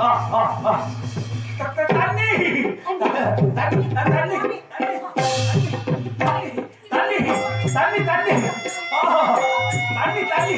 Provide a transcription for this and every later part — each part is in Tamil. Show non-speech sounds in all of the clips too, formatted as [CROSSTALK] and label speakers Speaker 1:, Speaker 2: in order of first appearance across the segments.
Speaker 1: ஆ, ஆ, ஆ. த- தண்ணி. தண்ணி தண்ணி. தண்ணி தண்ணி. தண்ணி தண்ணி.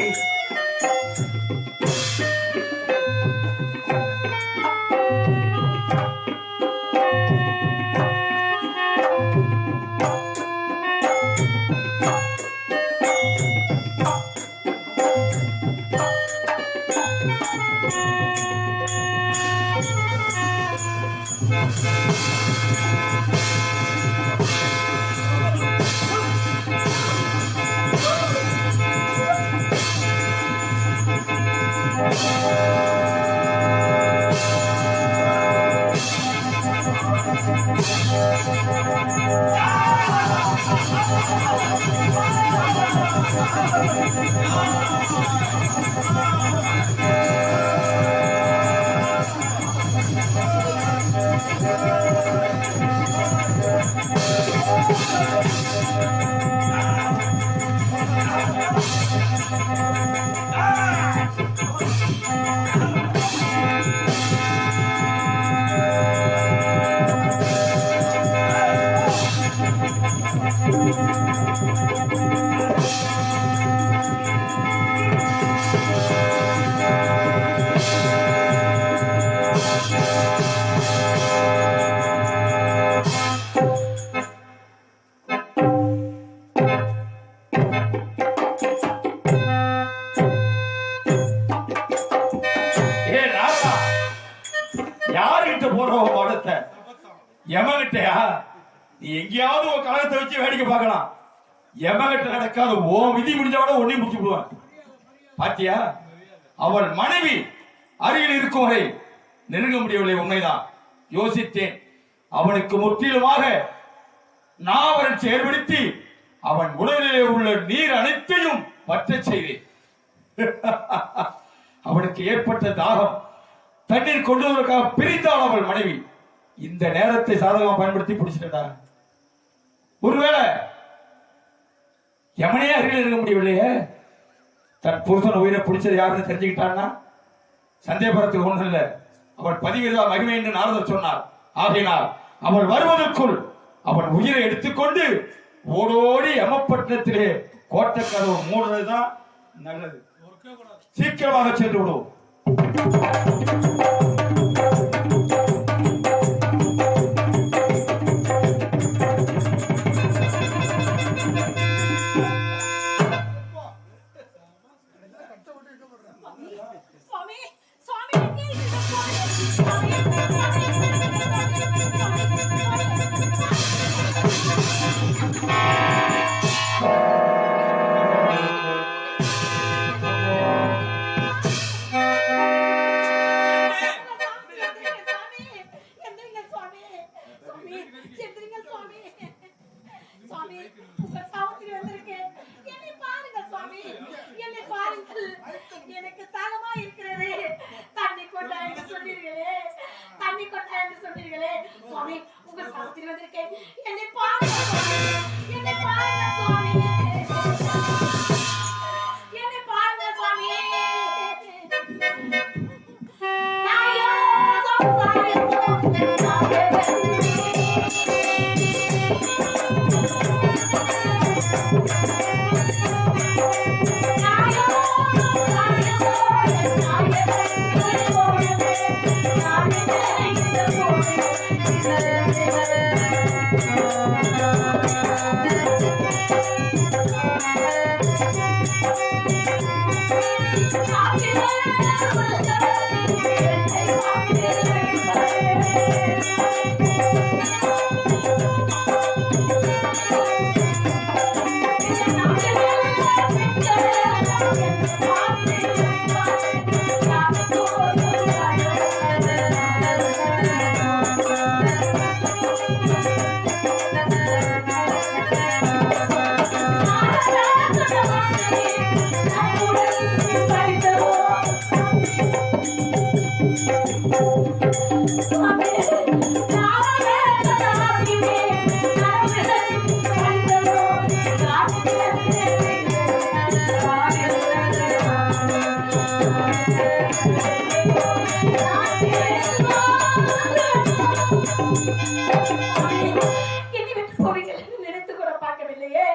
Speaker 1: வேடிக்கை பார்க்கலாம். எமகிட்ட நடக்காத ஓ விதி முடிஞ்சவட ஒன்னே முடிச்சு விடுவான். பாத்தியா? அவள் மனைவி அருகில் இருக்கும் வரை நெருங்க முடியவில்லை உண்மைதான். யோசித்தேன். அவனுக்கு முற்றிலுமாக நாவரன் செயல்படுத்தி அவன் உடலிலே உள்ள நீர் அனைத்தையும் பற்ற செய்தேன் [LAUGHS] அவனுக்கு ஏற்பட்ட தாகம் தண்ணீர் கொண்டு வருவதற்காக பிரித்தாள் அவள் மனைவி. இந்த நேரத்தை சாதகமாக பயன்படுத்தி பிடிச்சிட்டா ஒருவேளை எமனே அருகில் இருக்க முடியவில்லையே? தன் புருஷன் உயிரை பிடிச்சது யாருன்னு தெரிஞ்சுக்கிட்டான்னா? சந்தேகப்படுறதுக்கு ஒண்ணும் இல்லை. அவள் பதிவிதா மகிமை என்று நாரதர் சொன்னார். ஆகையினால் அவள் வருவதற்குள் அவன் உயிரை எடுத்துக்கொண்டு ஓடோடி எமப்பட்டினத்திலே கோட்டை கதவு மூடுறதுதான் நல்லது. சீக்கிரமாக சென்று விடுவோம்
Speaker 2: শাস্ত্রীদেরকে এনে পাড়ে Thank you. என்னை விட்டு போவீங்கள் என்று நினைத்து கூட பார்க்கவில்லையே.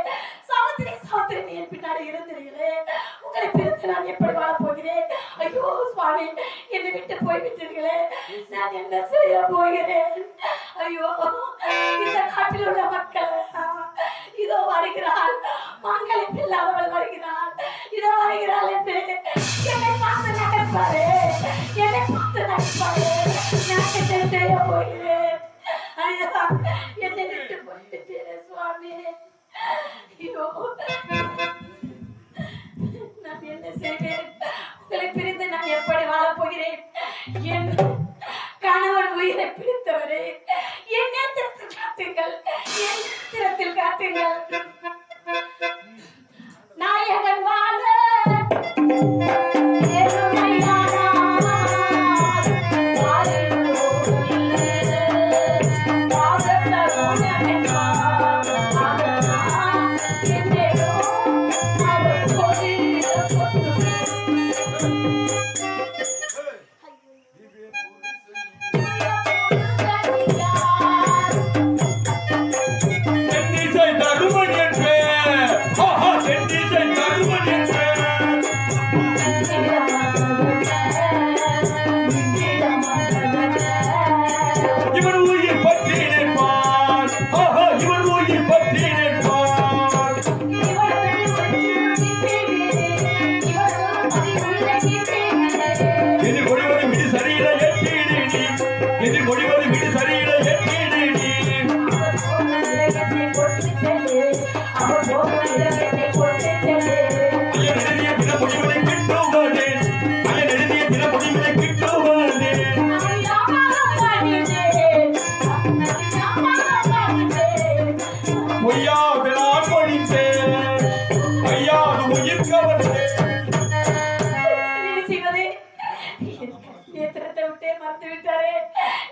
Speaker 2: சாவித்திரி சாவித்திரி நீ என் பின்னாடி இருந்தீர்களே உங்களை பிரித்து நான் எப்படி வாழப் போகிறேன்? ஐயோ சுவாமி என்னை விட்டு போய் விட்டீர்களே நான் என்ன செய்ய போகிறேன்? ஐயோ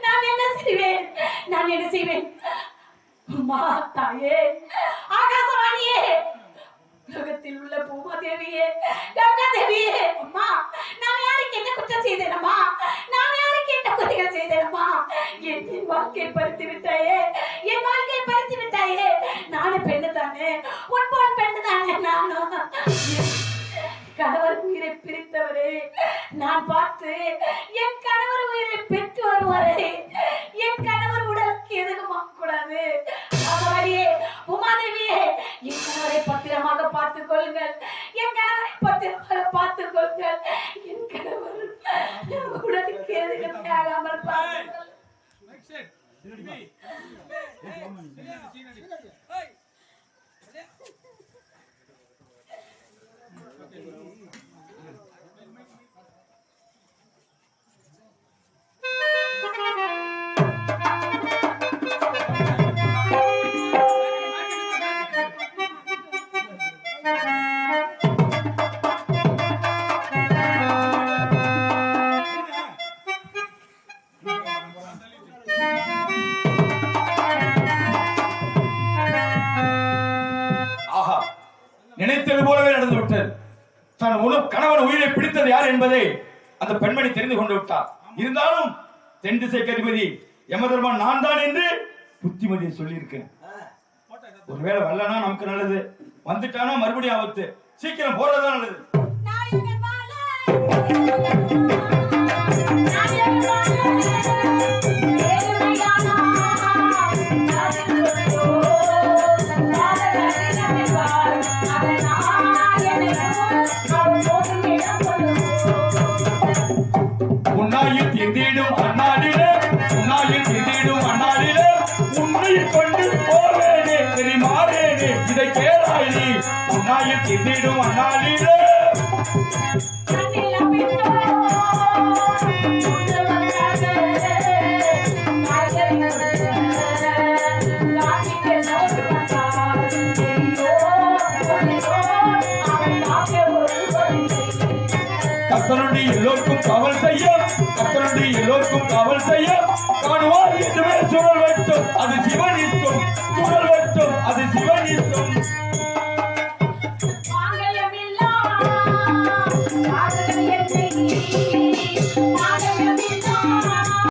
Speaker 2: நான் என்ன செய்வேன்? என்ன செய்வேன்? அம்மா தாயே ஆகாசவாணியே உலகத்தில் உள்ள பூமாதேவியே கங்காதேவியே அம்மா. நான் யாருக்கு என்ன குற்றம் செய்தேனம்மா. நான் யாருக்கு என்ன குறைகள் செய்தேனம்மா. என் என் வாழ்க்கையை பறித்து விட்டாயே என் வாழ்க்கையை பறித்து விட்டாயே. நானும் பெண்ணு தானே உன் போன் பெண்ணு தானே நானும் கணவர் உயிரை பிரித்தவரே நான் பார்த்து என் கணவர் உயிரை பெற்று வருவாரே
Speaker 1: Next set. Three. Three. Three. Three. Three. Three. யார் என்பதை அந்த பெண்மணி தெரிந்து கொண்டு விட்டார். இருந்தாலும் தென் திசைக்கு அதிபதி யமதர்மன் நான் தான் என்று புத்திமதியை சொல்லியிருக்கேன் ஒருவேளை வரலனா நமக்கு நல்லது. வந்துட்டானா மறுபடியும் ஆபத்து. சீக்கிரம் போறதுதான் நல்லது.
Speaker 2: நாயகன் வாழ காக்க ஒரு வழி
Speaker 1: கத்தனுடைய எல்லோருக்கும் காவல் செய்ய கத்தனுடைய எல்லோருக்கும் காவல் செய்ய. காணுவார் என்றுமே சுழல் வைத்தோம் அது சிவன் இஷ்டம் சுழல் வைத்தோம் அது சிவன் இஷ்டம்